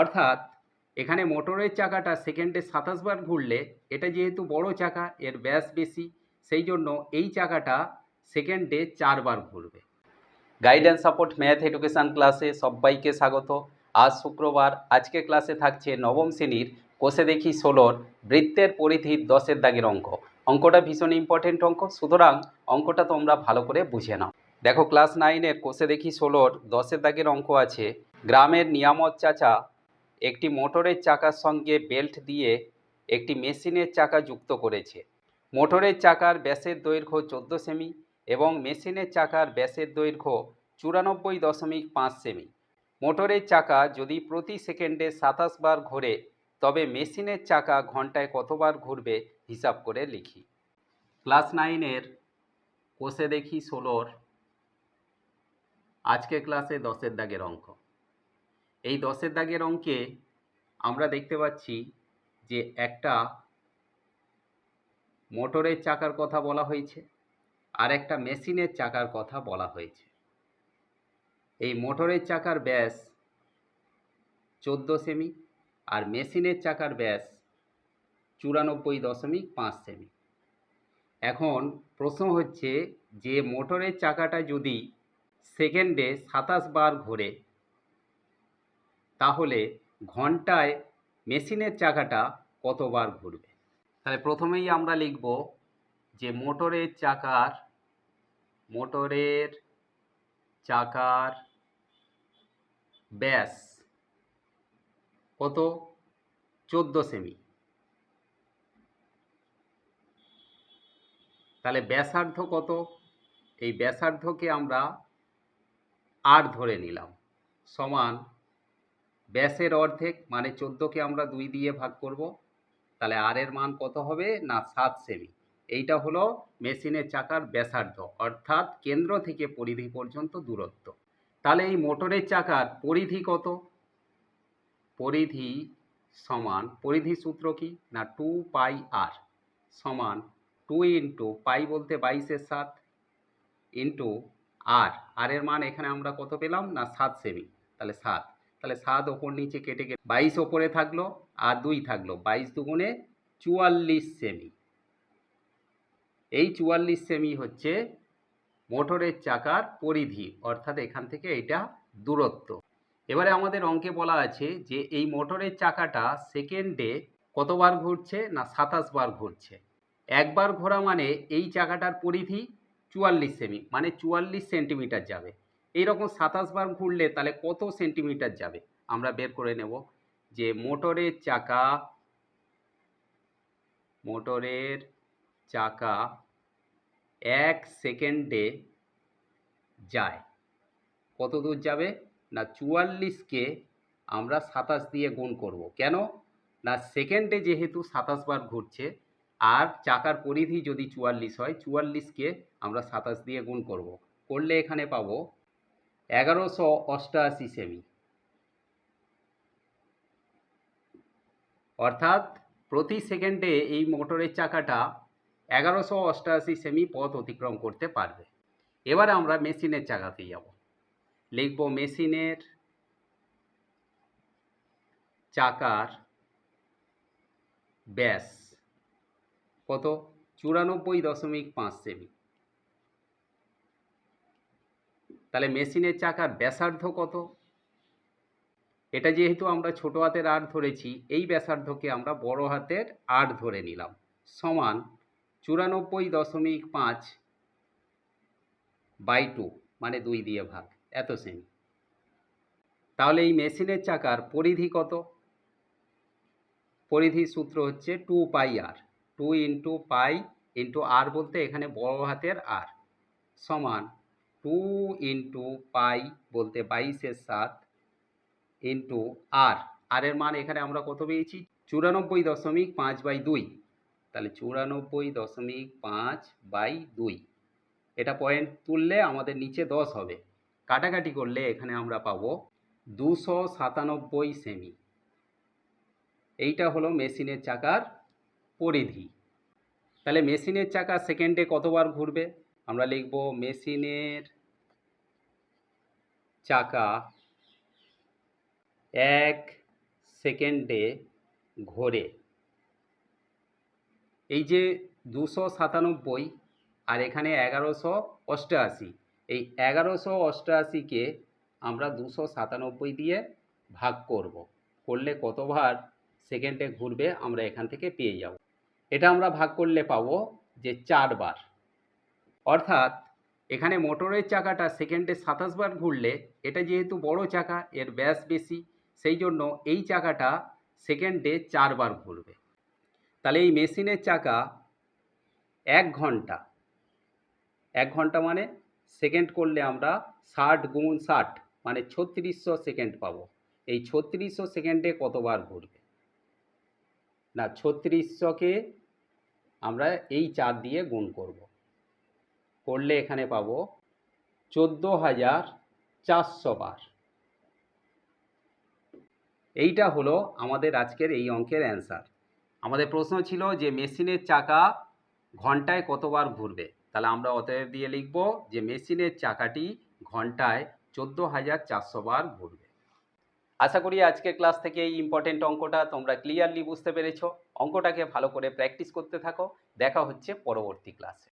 অর্থাৎ এখানে মোটরের চাকাটা সেকেন্ডে সাতাশ বার ঘুরলে এটা যেহেতু বড় চাকা, এর ব্যাস বেশি, সেই জন্য এই চাকাটা সেকেন্ডে চারবার ঘুরবে। গাইডেন্স সাপোর্ট ম্যাথ এডুকেশান ক্লাসে সবাইকে স্বাগত। আজ শুক্রবার আজকে ক্লাসে থাকছে নবম শ্রেণির কোষে দেখি ষোলোর বৃত্তের পরিধির দশের দাগের অঙ্ক। অঙ্কটা ভীষণ ইম্পর্টেন্ট অঙ্ক, সুতরাং অঙ্কটা তোমরা ভালো করে বুঝে নাও। দেখো ক্লাস নাইনের কোষে দেখি ষোলোর দশের দাগের অঙ্ক আছে। গ্রামের নিয়ামত চাচা একটি মোটরের চাকার সঙ্গে বেল্ট দিয়ে একটি মেশিনের চাকা যুক্ত করেছে। মোটরের চাকার ব্যাসের দৈর্ঘ্য চোদ্দ সেমি এবং মেশিনের চাকার ব্যাসের দৈর্ঘ্য চুরানব্বই দশমিক পাঁচ সেমি। মোটরের চাকা যদি প্রতি সেকেন্ডে সাতাশ বার ঘোরে, তবে মেশিনের চাকা ঘন্টায় কতবার ঘুরবে হিসাব করে লিখি। ক্লাস নাইনের কোষে দেখি ষোলোর। আজকে ক্লাসে দশের দাগের অঙ্ক। এই দশের দাগের অঙ্কে আমরা দেখতে পাচ্ছি যে একটা মোটরের চাকার কথা বলা হয়েছে আর একটা মেশিনের চাকার কথা বলা হয়েছে। এই মোটরের চাকার ব্যাস চোদ্দ সেমি আর মেশিনের চাকার ব্যাস চুরানব্বই দশমিক পাঁচ সেমি। এখন প্রশ্ন হচ্ছে যে মোটরের চাকাটা যদি সেকেন্ডে সাতাশ বার ঘোরে তাহলে ঘন্টায় মেশিনের চাকাটা কতবার ঘুরবে? তাহলে প্রথমেই আমরা লিখব যে মোটরের চাকার মোটরের চাকার ব্যাস কত? চোদ্দ সেমি। তাহলে ব্যাসার্ধ কত? এই ব্যাসার্ধকে আমরা আর ধরে নিলাম, সমান ব্যাসের অর্ধেক মানে চোদ্দোকে আমরা দুই দিয়ে ভাগ করব। তাহলে আর এর মান কত হবে? না, সাত সেমি। এইটা হলো মেশিনের চাকার ব্যাসার্ধ, অর্থাৎ কেন্দ্র থেকে পরিধি পর্যন্ত দূরত্ব। তাহলে এই মোটরের চাকার পরিধি কত? পরিধি সমান, পরিধি সূত্র কি? না, টু পাই আর সমান টু ইন্টু পাই বলতে বাইশের সাত ইন্টু আর আর এর মান এখানে আমরা কত পেলাম? না, সাত সেমি। তাহলে সাত। তাহলে সাত ওপর নিচে কেটে কেটে বাইশ ওপরে থাকল আর দুই থাকল। বাইশ দুগুণে চুয়াল্লিশ সেমি। এই চুয়াল্লিশ সেমি হচ্ছে মোটরের চাকার পরিধি, অর্থাৎ এখান থেকে এটা দূরত্ব। এবারে আমাদের অঙ্কে বলা আছে যে এই মোটরের চাকাটা সেকেন্ডে কতবার ঘুরছে না সাতাশ বার ঘুরছে? একবার ঘোরা মানে এই চাকাটার পরিধি চুয়াল্লিশ সেমি মানে চুয়াল্লিশ সেন্টিমিটার যাবে। এইরকম সাতাশ বার ঘুরলে তাহলে কত সেন্টিমিটার যাবে? আমরা বের করে নেব যে মোটরের চাকা মোটরের চাকা এক সেকেন্ডে যায়। কত দূর যাবে? না চুয়াল্লিশকে আমরা সাতাশ দিয়ে গুণ করব। কেন? না সেকেন্ডে যেহেতু সাতাশ বার ঘুরছে, আর চাকার পরিধি যদি চুয়াল্লিশ হয় চুয়াল্লিশকে আমরা সাতাশ দিয়ে গুণ করব। করলে এখানে পাবো এগারোশো অষ্টআশি সেমি। অর্থাৎ প্রতি সেকেন্ডে এই মোটরের চাকাটা এগারোশো অষ্টআশি সেমি পথ অতিক্রম করতে পারবে। এবার আমরা মেশিনের চাকাতে যাব। লিখব মেশিনের চাকার ব্যাস কত? চুরানব্বই দশমিক পাঁচ সেমি। তাহলে মেশিনের চাকার ব্যাসার্ধ কত? এটা যেহেতু আমরা ছোট হাতের আট ধরেছি, এই ব্যাসার্ধকে আমরা বড় হাতের আট ধরে নিলাম। সমান চুরানব্বই দশমিক পাঁচ বাই টু মানে দুই দিয়ে ভাগ, এত সেমি তাহলে এই মেশিনের চাকার পরিধি কত? পরিধির সূত্র হচ্ছে টু পাই আর two into pi into r বলতে এখানে বড় হাতের আর সমান টু ইন্টু পাই বলতে বাইশের সাত ইন্টু আর আর মান এখানে আমরা কত পেয়েছি? চুরানব্বই দশমিক পাঁচ বাই দুই। তাহলে চুরানব্বই দশমিক পাঁচ বাই দুই। এটা পয়েন্ট তুললে আমাদের নিচে দশ হবে। কাটাকাটি করলে এখানে আমরা পাবো দুশো সাতানব্বই সেমি এইটা হলো মেশিনের চাকার পরিধি। তাহলে মেশিনের চাকা সেকেন্ডে কতবার ঘুরবে? আমরা লিখব মেশিনের চাকা এক সেকেন্ডে ঘোরে। এই যে দুশো সাতানব্বই আর এখানে এগারোশো অষ্টআশি, এই এগারোশো অষ্টআশিকে আমরা দুশো সাতানব্বই দিয়ে ভাগ করব। করলে কতবার সেকেন্ডে ঘুরবে আমরা এখান থেকে পেয়ে যাব। এটা আমরা ভাগ করলে পাবো যে চারবার। অর্থাৎ এখানে মোটরের চাকাটা সেকেন্ডে সাতাশ বার ঘুরলে এটা যেহেতু বড় চাকা, এর ব্যাস বেশি, সেই জন্য এই চাকাটা সেকেন্ডে চারবার ঘুরবে। তাহলে এই মেশিনের চাকা এক ঘণ্টা। এক ঘণ্টা মানে সেকেন্ড করলে আমরা ষাট গুণ ষাট মানে ছত্রিশশো সেকেন্ড পাবো। এই ছত্রিশশো সেকেন্ডে কতবার ঘুরবে? না ছত্রিশশোকে আমরা এই চার দিয়ে গুণ করব। করলে এখানে পাবো চোদ্দ হাজার চারশো বার। এইটা হলো আমাদের আজকের এই অঙ্কের অ্যান্সার আমাদের প্রশ্ন ছিল যে মেশিনের চাকা ঘন্টায় কতবার ঘুরবে? তাহলে আমরা অতএব দিয়ে লিখব যে মেশিনের চাকাটি ঘন্টায় চোদ্দ হাজার চারশো বার ঘুরবে। আশা করি আজকের ক্লাস থেকে এই ইম্পর্টেন্ট অঙ্কটা তোমরা ক্লিয়ারলি বুঝতে পেরেছ। অঙ্কটাকে ভালো করে প্র্যাকটিস করতে থাকো। দেখা হচ্ছে পরবর্তী ক্লাসে